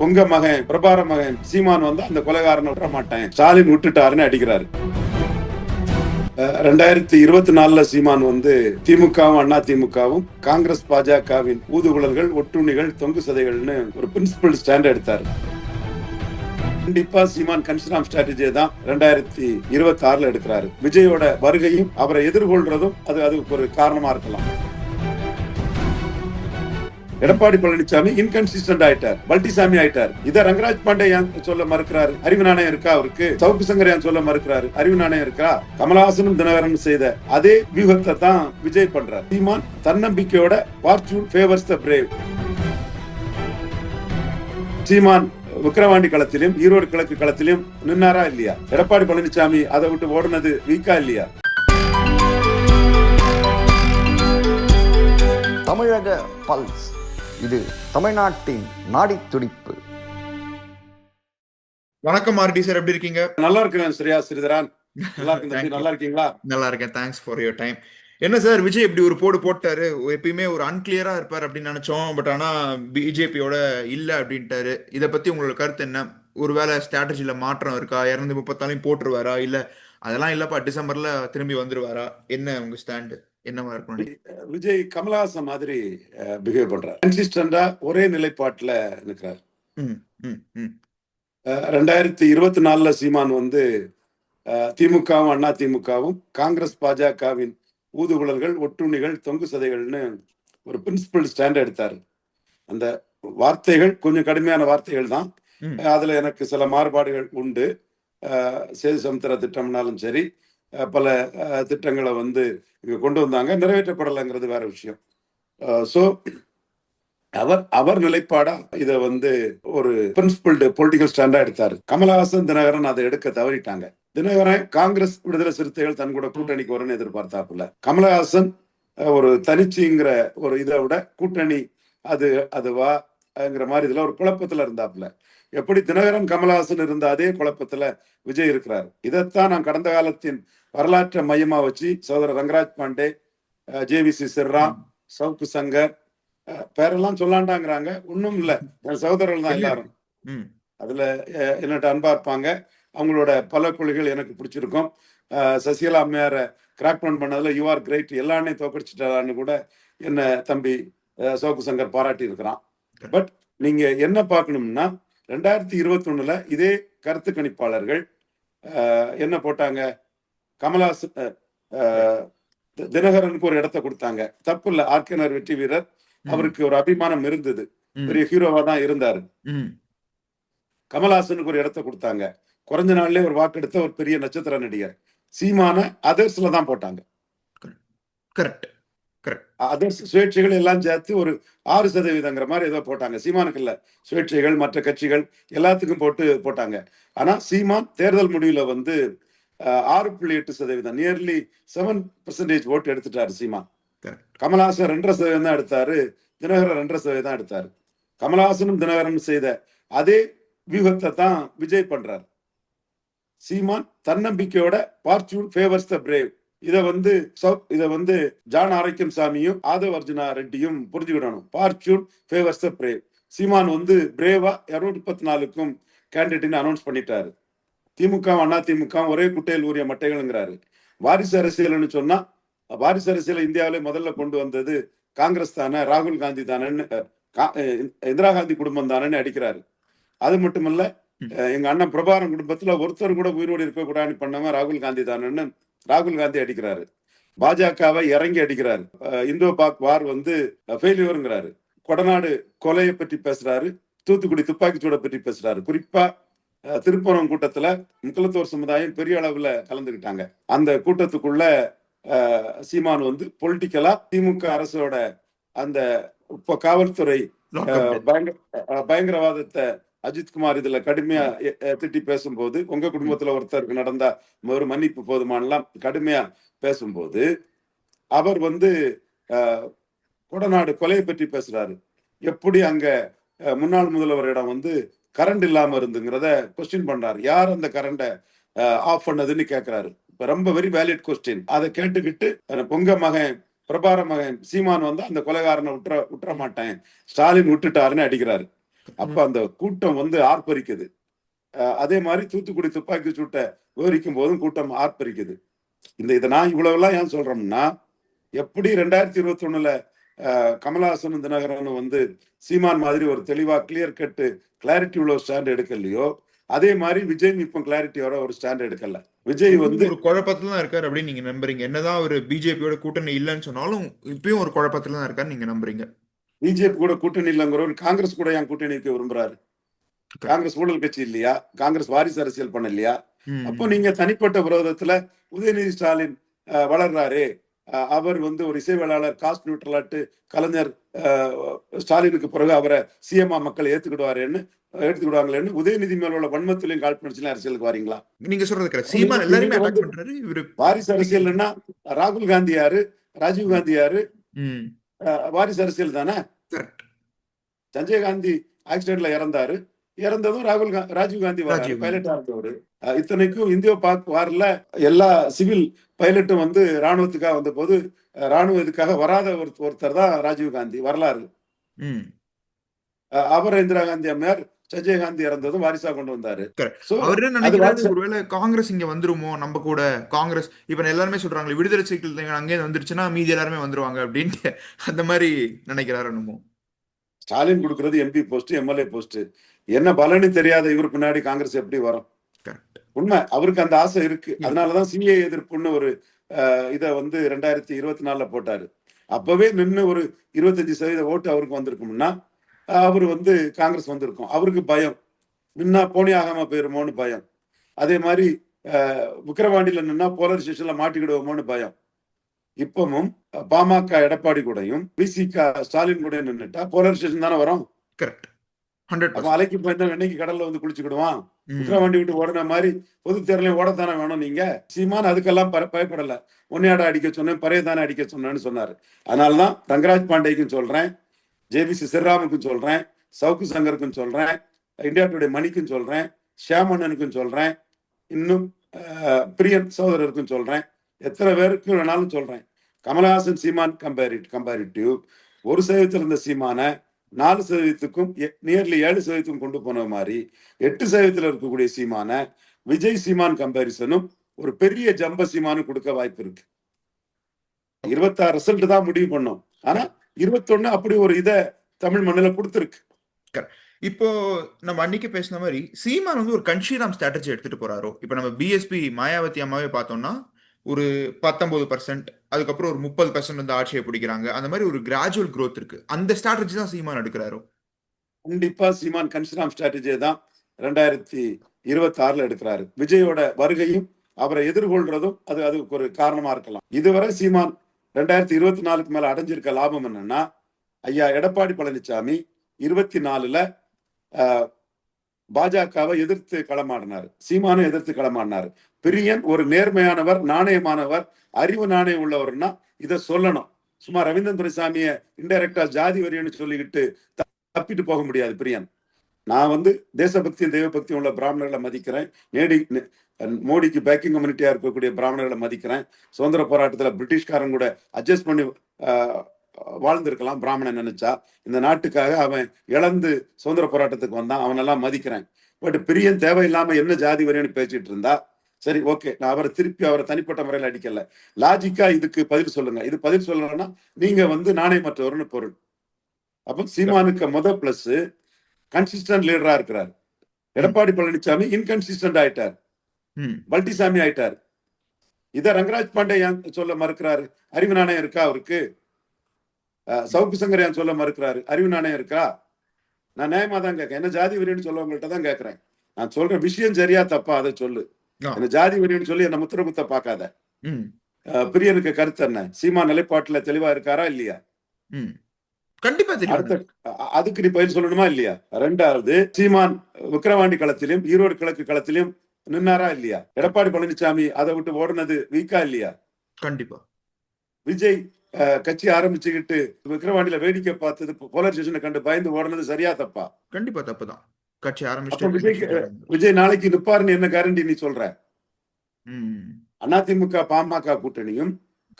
பொங்க மகன் பிரபார மகன் சீமான் வந்து அந்த கொலைகாரனை விட மாட்டேன். ஸ்டாலின் விட்டுட்டாருன்னு அடிக்கிறாரு. ரெண்டாயிரத்தி இருபத்தி நாலுல சீமான் வந்து திமுகவும் அண்ணா திமுகவும் காங்கிரஸ் பாஜகவின் ஊதுகுழல்கள் ஒட்டுண்ணிகள் தொங்கு சதைகள்னு ஒரு பிரின்சிபல் ஸ்டாண்ட் எடுத்தாரு. கண்டிப்பா சீமான் கன்சிராம் ஸ்ட்ராட்டஜியை தான் ரெண்டாயிரத்தி இருபத்தி ஆறுல எடுக்கிறாரு. விஜயோட வருகையும் அவரை எதிர்கொள்றதும் அது அதுக்கு ஒரு காரணமா இருக்கலாம். எடப்பாடி பழனிசாமி இன்கன்சிஸ்டன்ட் ஆயிட்டார் பல்டிசாமி ஆயிட்டார். இத ரங்கராஜ் பாண்டே ஏன் சொல்ல மறுக்கிறாரு அறிவு நாணயம் இருக்கா அவருக்கு? சவுக்கு சங்கர் ஏன் சொல்ல மறுக்கிறாரு அறிவு நாணயம் இருக்கா? கமலஹாசனும் தினகரனும் செய்த அதே வியூகத்தை தான் விஜய் பண்றார். சீமான் தன்னம்பிக்கையோட fortune favours the brave Seeman Vikravandi களத்திலும் Erode கிழக்கு களத்திலும் நின்னாரா இல்லையா? எடப்பாடி பழனிசாமி அதை விட்டு ஓடுனது வீக்கா இல்லையா? தமிழக பல்ஸ். இது தமிழ்நாட்டின் நாடித் துடிப்பு. வணக்கம் ஆர்டி சார் எப்படி இருக்கீங்க? நல்லா இருக்கிறேன் ஸ்ரீயா ஸ்ரீதரான். இருக்கேன். நல்லா இருக்கீங்களா? நல்லா இருக்கேன். தேங்க்ஸ் ஃபார் யுவர் டைம் என்ன சார் விஜய் இப்படி ஒரு போடு போட்டாரு. எப்பயுமே ஒரு அன்கிளியரா இருப்பார் அப்படின்னு நினைச்சோம். பட் ஆனா பிஜேபியோட இல்ல அப்படின்ட்டாரு. இத பத்தி உங்களோட கருத்து என்ன? ஒருவேளை ஸ்ட்ராட்டஜில மாற்றம் இருக்கா? இருநூத்தி முப்பத்தாலையும் போட்டுருவாரா? இல்ல அதெல்லாம் இல்லப்பா டிசம்பர்ல திரும்பி வந்துருவாரா? என்ன உங்க ஸ்டாண்டு என்னவா இருக்கும்? விஜய் கமலஹாசன் மாதிரி பிஹேவ் பண்றார். கன்சிஸ்டண்டா ஒரே நிலைப்பாட்டுல நிற்கிறார் ரெண்டாயிரத்தி இருபத்தி நாலுல சீமான் வந்து திமுகவும் அண்ணா திமுகவும் காங்கிரஸ் பாஜகவின் ஊதுகுழல்கள் ஒட்டுண்ணிகள் தொங்கு சதைகள்னு ஒரு பிரின்சிபல் ஸ்டாண்ட் எடுத்தாரு. அந்த வார்த்தைகள் கொஞ்சம் கடுமையான வார்த்தைகள் தான். அதுல எனக்கு சில மாறுபாடுகள் உண்டு. சேது சமுத்திர திட்டம்னாலும் சரி பல திட்டங்களை வந்து இங்கே கொண்டு வந்தாங்க. நிறைவேற்றப்படலைங்கிறது வேற விஷயம். ஸோ அவர் அவர் நிலைப்பாடா இதை வந்து ஒரு பிரின்சிபல்டு பொலிட்டிக்கல் ஸ்டாண்டா எடுத்தாரு. கமலஹாசன் தினகரன் அதை எடுக்க தவறிட்டாங்க. தினகரன் காங்கிரஸ் விடுதலை சிறுத்தைகள் தன் கூட கூட்டணிக்கு வரும்னு எதிர்பார்த்தாப்புல. கமலஹாசன் அஹ், ஒரு தனிச்சுங்கிற ஒரு இதை விட கூட்டணி அது அதுவா ங்கிற மாதிரி இதுல ஒரு குழப்பத்துல இருந்தாப்புல. எப்படி தினகரன் கமலஹாசன் இருந்த அதே குழப்பத்துல விஜய் இருக்கிறார்? இதைத்தான் நான் கடந்த காலத்தின் வரலாற்றை மையமா வச்சு சகோதரர் ரங்கராஜ் பாண்டே ஜேவிசி சிர்ராம் சவுக்கு சங்கர் பேரெல்லாம் சொல்லாண்டாங்கிறாங்க. ஒண்ணும் இல்ல. என் சகோதரர்கள் தான் எல்லாரும். அதுல என்னட்ட அன்பா இருப்பாங்க. அவங்களோட பல கொள்கைகள் எனக்கு பிடிச்சிருக்கும். சசிகலா அம்மையார கிராக் டவுன் பண்ணதுல யூ ஆர் கிரேட் எல்லாமே தோக்கடிச்சிட்டான்னு கூட என்ன தம்பி அஹ், சவுக்கு சங்கர் பாராட்டி இருக்கிறான் பட் நீங்க என்ன பார்க்கணும்னா ரெண்டாயிரத்தி இருபத்தி ஒண்ணுல இதே கருத்து கணிப்பாளர்கள் என்ன போட்டாங்க? தி- தினகரனுக்கு ஒரு இடத்த கொடுத்தாங்க. தப்பு இல்ல. ஆர்கேனர் வெற்றி வீரர். அவருக்கு ஒரு அபிமானம் இருந்தது. பெரிய ஹீரோவா தான் இருந்தாரு. கமலஹாசனுக்கு ஒரு இடத்த கொடுத்தாங்க. குறைஞ்ச நாள்லயே ஒரு வாக்கெடுத்த ஒரு பெரிய நட்சத்திர நடிகர். சீமான அதர்ஸ்ல தான் போட்டாங்க. கரெக்ட். அதர்ஸ் சுயேட்சைகள் எல்லாம் சேர்த்து ஒரு ஆறு சதவீதங்கிற மாதிரி ஏதோ போட்டாங்க. சீமானுக்கு இல்ல. சுயேட்சைகள் மற்ற கட்சிகள் எல்லாத்துக்கும் போட்டு போட்டாங்க. ஆனா சீமான் தேர்தல் முடிவுல வந்து ஆறு புள்ளி எட்டு சதவீதம் நியர்லி செவன் பர்சன்டேஜ் ஓட்டு எடுத்துட்டாரு சீமான். கமலஹாசன் ரெண்டரை சதவீதம் தான் எடுத்தாரு. தினகரன் ரெண்டரை சதவீதம் தான் எடுத்தாரு. கமலஹாசனும் தினகரனும் செய்த அதே வியூகத்தை தான் விஜய் பண்றாரு. சீமான் தன்னம்பிக்கையோட பார்ச்சூன் ஃபேவர்ஸ் த பிரேவ் இத வந்து இத வந்து ஜான் ஆரோக்கியம் சாமியும் ஆதவ் அர்ஜுனா ரெட்டியும் புரிஞ்சுக்கிடணும். Fortune favours the brave Seeman வந்து பிரேவா இருநூத்தி முப்பத்தி நாலுக்கும் கேண்டிடேட்னு அனௌன்ஸ் பண்ணிட்டாரு. திமுக அண்ணா திமுக ஒரே குட்டையில் ஊறிய மட்டைகள்ங்கிறாரு. வாரிசு அரசியல்னு சொன்னா வாரிசு அரசியலை இந்தியாவிலே முதல்ல கொண்டு வந்தது காங்கிரஸ் தானே ராகுல் காந்தி தானேன்னு இந்திரா காந்தி குடும்பம் தானேன்னு அடிக்கிறாரு. அது மட்டுமல்ல எங்க அண்ணன் பிரபாரம் குடும்பத்துல ஒருத்தர் கூட உயிரோடு இருக்க கூடாதுன்னு பண்ணவன் ராகுல் காந்தி தானேன்னு ராகுல் காந்தி அடிக்கிறாரு. பாஜகவை இறங்கி அடிக்கிறாரு. இந்தோ பாக் வார் வந்து ஃபெயிலியருங்கிறாரு கொடநாடு கொலையை பற்றி பேசுறாரு. தூத்துக்குடி துப்பாக்கி சூடை பற்றி பேசுறாரு. குறிப்பா திருப்பரம் கூட்டத்துல முக்குலத்தோர் சமுதாயம் பெரிய அளவுல கலந்துக்கிட்டாங்க அந்த கூட்டத்துக்குள்ள சீமான் வந்து பொலிட்டிக்கலா திமுக அரசோட அந்த இப்ப காவல்துறை பயங்கரவாதத்தை அஜித்குமார் இதுல கடுமையா திட்டி பேசும்போது உங்க குடும்பத்துல ஒருத்தருக்கு நடந்த ஒரு மன்னிப்பு போதுமானலாம் கடுமையா பேசும்போது அவர் வந்து கொடநாடு கொலையை பற்றி பேசுறாரு. எப்படி அங்க முன்னாள் முதல்வரிடம் வந்து கரண்ட் இல்லாம இருந்துங்கிறத கொஸ்டின் பண்றாரு. யார் அந்த கரண்ட ஆஃப் பண்ணதுன்னு கேக்குறாரு. இப்ப ரொம்ப வெரி வேலிட் கொஸ்டின் அதை கேட்டுக்கிட்டு பொங்க மகன் பிரபார மகன் சீமான் வந்து அந்த கொலைகாரனை விட்டுற விட்டுற மாட்டேன் ஸ்டாலின் விட்டுட்டாருன்னு அடிக்கிறாரு. அப்ப அந்த கூட்டம் வந்து ஆர்ப்பரிக்குது. அதே மாதிரி தூத்துக்குடி துப்பாக்கி சூட்டை விவரிக்கும் போதும் கூட்டம் ஆர்ப்பரிக்குது. இந்த இதை நான் இவ்வளவெல்லாம் ஏன் சொல்றோம்னா எப்படி ரெண்டாயிரத்தி இருபத்தி ஒண்ணுல கமலஹாசனும் தினகரனும் வந்து சீமான் மாதிரி ஒரு தெளிவா கிளியர் கட்டு கிளாரிட்டி உள்ள ஸ்டாண்ட் எடுக்கலையோ அதே மாதிரி விஜய் இப்போ கிளாரிட்டியோட ஒரு ஸ்டாண்ட் எடுக்கல. விஜய் வந்து ஒரு குழப்பத்துல தான் இருக்காரு அப்படின்னு நீங்க நம்புறீங்க. என்னதான் ஒரு பிஜேபியோட கூட்டணி இல்லைன்னு சொன்னாலும் இப்பயும் ஒரு குழப்பத்துல தான் இருக்காரு நீங்க நம்புறீங்க. பிஜேபி கூட கூட்டணி இல்லைங்கிறவர் காங்கிரஸ் கூட ஏன் கூட்டணி விரும்புறாரு? காங்கிரஸ் ஊழல் கட்சி இல்லையா? காங்கிரஸ் வாரிசு அரசியல் பண்ண இல்லையா. அப்போ நீங்க தனிப்பட்ட விரோதத்துல உதயநிதி ஸ்டாலின் வளர்றாரு. அவர் வந்து ஒரு இசைவேளாளர் காஸ்ட் நியூட்ரலாட்டு கலைஞர் ஸ்டாலினுக்கு பிறகு அவரை சிஎம்ஆ மக்கள் ஏத்துக்கிடுவாருன்னு எடுத்துக்கிடுவாங்களேன்னு உதயநிதி மேல உள்ள வன்மத்திலையும் காழ்ப்புணர்ச்சியிலும் அரசியலுக்கு வாரீங்களா? நீங்க சொல்றது வாரிசு அரசியல்னா ராகுல் காந்தி யாரு? ராஜீவ் காந்தி யாரு? வாரிசு அரசியல் தானே? சஞ்சய் காந்தி ஆக்சிடென்ட்ல இறந்தாரு. இறந்ததும் ராகுல் ராஜீவ் காந்தி. பைலட்டா இருந்தவர். இத்தனைக்கும் இந்தியோ பாக் வார்ல எல்லா சிவில் பைலட்டும் வந்து ராணுவத்துக்காக வந்த போது ராணுவ இதுக்காக வராத ஒரு ஒருத்தர் தான் ராஜீவ் காந்தி வரலாறு. அவர் இந்திரா காந்தி அம்மையார் சஞ்சய் காந்தி இறந்ததும் வாரிசா கொண்டு வந்தாரு. அவர் நினைக்கிறாரு? ஒருவேளை காங்கிரஸ் இங்க வந்துருமோ? நம்ம கூட காங்கிரஸ் இப்ப எல்லாருமே சொல்றாங்களே விடுதலை சிறுத்தைகள் அங்கே வந்துருச்சுன்னா மீதி எல்லாருமே வந்துருவாங்க அப்படின்ட்டு. அந்த மாதிரி நினைக்கிறாரு என்னமோ? ஸ்டாலின் கொடுக்கறது எம்பி போஸ்ட் எம்எல்ஏ போஸ்ட் என்ன பலன்னு தெரியாத இவர் பின்னாடி காங்கிரஸ் எப்படி வரும்? உண்மை. அவருக்கு அந்த ஆசை இருக்கு. அதனாலதான் சிஏ எதிர்ப்புன்னு ஒரு இத வந்து ரெண்டாயிரத்தி இருபத்தி நாலுல போட்டாரு. அப்பவே நின்னு ஒரு இருபத்தஞ்சு சதவீத ஓட்டு அவருக்கு வந்திருக்கும்னா அவர் வந்து காங்கிரஸ் வந்திருக்கும். அவருக்கு பயம். நின்னா போனி ஆகாம போயிருமோன்னு பயம். அதே மாதிரி விக்கிரவாண்டியில நின்னா போலரைசேஷன்ல மாட்டிக்கிடுவோமோன்னு பயம். இப்பவும் பாமக எடப்பாடி கூடயும் பிசிக ஸ்டாலின் கூட நின்னுட்டா போலரைசேஷன் தானே வரும்? அலைக்கு பயந்தவன் என்னைக்கு கடல்ல வந்து குளிச்சுக்கிடுவான்? விக்ரவாண்டி விட்டு ஓடுன மாதிரி பொது தேர்தலையும் ஓடத்தானே வேணும் நீங்க? சீமான் அதுக்கெல்லாம் பயப்படல. உன்னையாட அடிக்க சொன்னேன் பறைய தானே அடிக்க சொன்னேன்னு சொன்னாரு. அதனாலதான் ரங்கராஜ் பாண்டேக்கும் சொல்றேன். ஜேபிசி சிறராமுக்கும் சொல்றேன் சவுக்கு சங்கருக்கும் சொல்றேன் இந்தியா டுடே மணிக்கும் சொல்றேன் ஷியாமண்ணனுக்கும் சொல்றேன் இன்னும் பிரியன் சகோதரருக்கும் சொல்றேன் எத்தனை பேருக்கும் வேணாலும் சொல்றேன். கமலஹாசன் சீமான் கம்பேரிட் கம்பேரிட்டிவ் ஒரு சதவீதத்தில் இருந்த சீமான நாலு சதவீதத்துக்கும் நியர்லி ஏழு சதவீதத்துக்கும் கொண்டு போன மாதிரி எட்டு சதவீதத்தில் இருக்கக்கூடிய சீமான விஜய் சீமான் கம்பேரிசனும் ஒரு பெரிய ஜம்ப சீமானு கொடுக்க வாய்ப்பு இருக்கு. இருபத்தாறு ரிசல்ட் தான் முடிவு பண்ணோம். ஆனா இருபத்தொன்னு அப்படி ஒரு இத தமிழ் மண்ணில கொடுத்துருக்கு. இப்போ நம்ம அன்னைக்கு பேசின மாதிரி சீமான் வந்து ஒரு கன்ஷிராம் ஸ்ட்ராட்டஜி எடுத்துட்டு போறாரோ? இப்போ நம்ம பிஎஸ்பி மாயாவதி அம்மாவே பார்த்தோம்னா ஒரு பத்தொன்பது பர்சன்ட் அதுக்கப்புறம் ஒரு முப்பது பர்சன்ட் வந்து ஆட்சியை பிடிக்கிறாங்க. அந்த மாதிரி ஒரு கிராஜுவல் growth இருக்கு. அந்த ஸ்ட்ராட்டஜி தான் சீமான் எடுக்கிறாரோ? கண்டிப்பா சீமான் கன்சிராம் ஸ்ட்ராட்டஜியை தான் ரெண்டாயிரத்தி இருபத்தி ஆறுல எடுக்கிறாரு. விஜயோட வருகையும் அவரை எதிர்கொள்றதும் அது அதுக்கு ஒரு காரணமா இருக்கலாம். இதுவரை சீமான் ரெண்டாயிரத்தி இருபத்தி நாலுக்கு மேல அடைஞ்சிருக்க லாபம் என்னன்னா ஐயா எடப்பாடி பழனிசாமி இருபத்தி நாலுல ஆஹ், பாஜகவை எதிர்த்து களமாடினார். சீமானும் எதிர்த்து களமாடினார். பிரியன் ஒரு நேர்மையானவர் நாணயமானவர் அறிவு நாணயம் உள்ளவர்னா இதை சொல்லணும். சும்மா ரவீந்திரன் துரைசாமியை இன்டைரக்டா ஜாதி வரியன்னு சொல்லிக்கிட்டு தப்பிட்டு போக முடியாது பிரியன். நான் வந்து தேசபக்தியும் தெய்வபக்தியும் உள்ள பிராமணர்களை மதிக்கிறேன். நேடி மோடிக்கு பேக்கிங் கம்யூனிட்டியா இருக்கக்கூடிய பிராமணர்களை மதிக்கிறேன். சுதந்திர போராட்டத்துல பிரிட்டிஷ்காரன் கூட அட்ஜஸ்ட் பண்ணி வாழ்ந்திருக்கலாம் பிராமணன் நினைச்சா. இந்த நாட்டுக்காக அவன் இழந்து சுதந்திர போராட்டத்துக்கு வந்தான். அவனெல்லாம் மதிக்கிறேன். பட் பிரியம் தேவையில்லாம என்ன ஜாதி வரையன்னு பேசிட்டு இருந்தா சரி ஓகே. நான் அவரை திருப்பி அவரை தனிப்பட்ட முறையில் அடிக்கல. லாஜிக்கா இதுக்கு பதில் சொல்லுங்க. இது பதில் சொல்லலைன்னா நீங்க வந்து நாணயமற்றவர்னு பொருள். அப்ப சீமானுக்கு முத பிளஸ் கன்சிஸ்டன்ட் லீடரா இருக்கிறார். எடப்பாடி பழனிசாமி இன்கன்சிஸ்டன்ட் ஆயிட்டார். பல்டிசாமி ஆயிட்டார். இத ரங்கராஜ் பாண்டே சொல்ல மறுக்கிறாரு? அறிவு நாணயம் இருக்கா அவருக்கு? சவுக்கு சங்கர் ஏன் சொல்ல மறுக்கிறாரு? அறிவு நாணயம் இருக்கா? நான் நியாயமா தான் கேட்கறேன். என்ன ஜாதி வெறியன்னு சொல்லவங்கள்ட்ட தான் கேட்கறேன். நான் சொல்ற விஷயம் சரியா தப்பா அதை சொல்லு. என்ன ஜாதி வெறியன்னு சொல்லி என்ன முத்திர குத்த பார்க்காத. ம். அஹ், பிரியனுக்கு கருத்து என்ன? சீமா நிலைப்பாட்டுல தெளிவா இருக்காரா இல்லையா? கண்டிப்பா தெரியும். அதுக்கு நீ பதில் சொல்லணுமா இல்லையா? ரெண்டாவது சீமான் விக்கிரவாண்டி களத்திலும் ஈரோடு கிழக்கு களத்திலும் நின்னாரா இல்லையா? எடப்பாடி பழனிசாமி அதை விட்டு ஓடுனது வீக்கா இல்லையா? கண்டிப்பா. விஜய் கட்சி ஆரம்பிச்சுக்கிட்டு விக்கிரவாண்டியில வேடிக்கை பார்த்தது போலரைசேஷனை கண்டு பயந்து ஓடுனது சரியா தப்பா? கண்டிப்பா தப்புதான். கட்சி விஜய்க்கு ஆரம்பிச்சுட்டு விஜய் நாளைக்கு நிப்பாருன்னு என்ன கேரண்டி நீ சொல்ற? அதிமுக பாமக கூட்டணியும்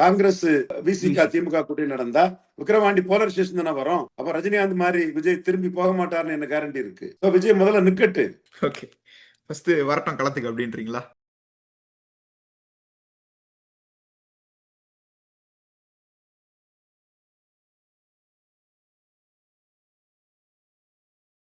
காங்கிரஸ் விசிக திமுக கூட்டணி நடந்தா விக்கிரவாண்டி போலர் ஸ்டேஷன் தானே வரும். அப்ப ரஜினிகாந்த் மாதிரி விஜய் திரும்பி போக மாட்டார்னு என்ன கேரண்டி இருக்கு? விஜய் முதல்ல நிக்கட்டு. ஓகே ஃபர்ஸ்ட் வரட்டும் களத்துக்கு அப்படின்றீங்களா?